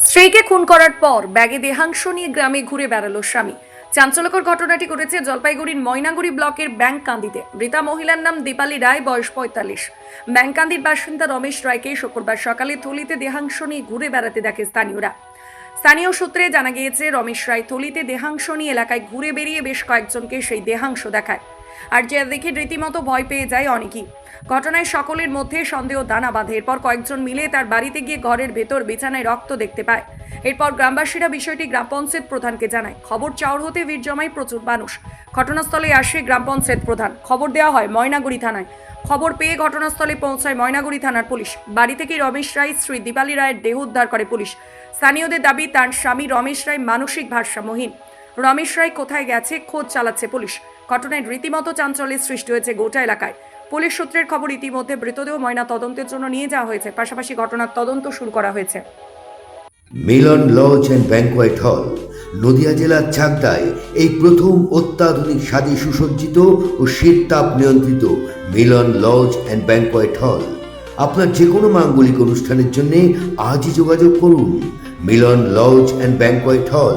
স্ত্রীকে খুন করার পর ব্যাগে দেহাংশ নিয়ে গ্রামে ঘুরে বেড়ালো স্বামী। চাঞ্চল্যকর ঘটনাটি ঘটেছে জলপাইগুড়ির ময়নাগুড়ি ব্লকের ব্যাংক ব্যাংকান্দিতে। মৃতা মহিলার নাম দীপালি রায়, বয়স পঁয়তাল্লিশ। ব্যাংক ব্যাংকান্দির বাসিন্দা রমেশ রায়কে শুক্রবার সকালে থলিতে দেহাংশ নিয়ে ঘুরে বেড়াতে দেখে স্থানীয়রা। স্থানীয় সূত্রে জানা গিয়েছে, রমেশ রায় থলিতে দেহাংশ নিয়ে এলাকায় ঘুরে বেরিয়ে বেশ কয়েকজনকে সেই দেহাংশ দেখায়। আর যে দেখে রীতিমতো ভয় পেয়ে যায় অনেকেই। ঘটনায় সকলের মধ্যে সন্দেহ দানা বাঁধে। এরপর কয়েকজন মিলে তার বাড়িতে গিয়ে ঘরের ভেতর বিছানায় রক্ত দেখতে পায়। এরপর গ্রামবাসীরা বিষয়টি গ্রাম পঞ্চায়েত প্রধানকে জানায়। খবর চাউর হতে ভিড় জমায় প্রচুর মানুষ। ঘটনাস্থলে আসে গ্রাম পঞ্চায়েত প্রধান। খবর দেওয়া হয় ময়নাগুড়ি থানায়। খবর পেয়ে ঘটনাস্থলে পৌঁছায় ময়নাগুড়ি থানার পুলিশ। বাড়ি থেকে রমেশ রায়, শ্রী দীপালি রায়ের দেহ উদ্ধার করে পুলিশ। স্থানীয়দের দাবি, তার স্বামী রমেশ রায় মানসিক ভারসাম্যহীন। রমেশ রায় কোথায় গেছে? খোঁজ চালাচ্ছে পুলিশ। ঘটনায় রীতিমতো চাঞ্চল্যের সৃষ্টি হয়েছে গোটা এলাকায়। পুলিশ সূত্রের খবর, ইতিমধ্যে মৃতদেহ ময়না তদন্তের জন্য নিয়ে যাওয়া হয়েছে। পাশাপাশি ঘটনার তদন্ত শুরু করা হয়েছে। মিলন লজ অ্যান্ড ব্যাংকোয়েট হল, নদিয়া জেলার চাকদায় এই প্রথম অত্যাধুনিক স্বাদে সুসজ্জিত ও শীততাপ নিয়ন্ত্রিত মিলন লজ অ্যান্ড ব্যাংকোয়েট হল। আপনার যে কোনো মাঙ্গলিক অনুষ্ঠানের জন্য আজই যোগাযোগ করুন। মিলন লজ অ্যান্ড ব্যাংকোয়েট হল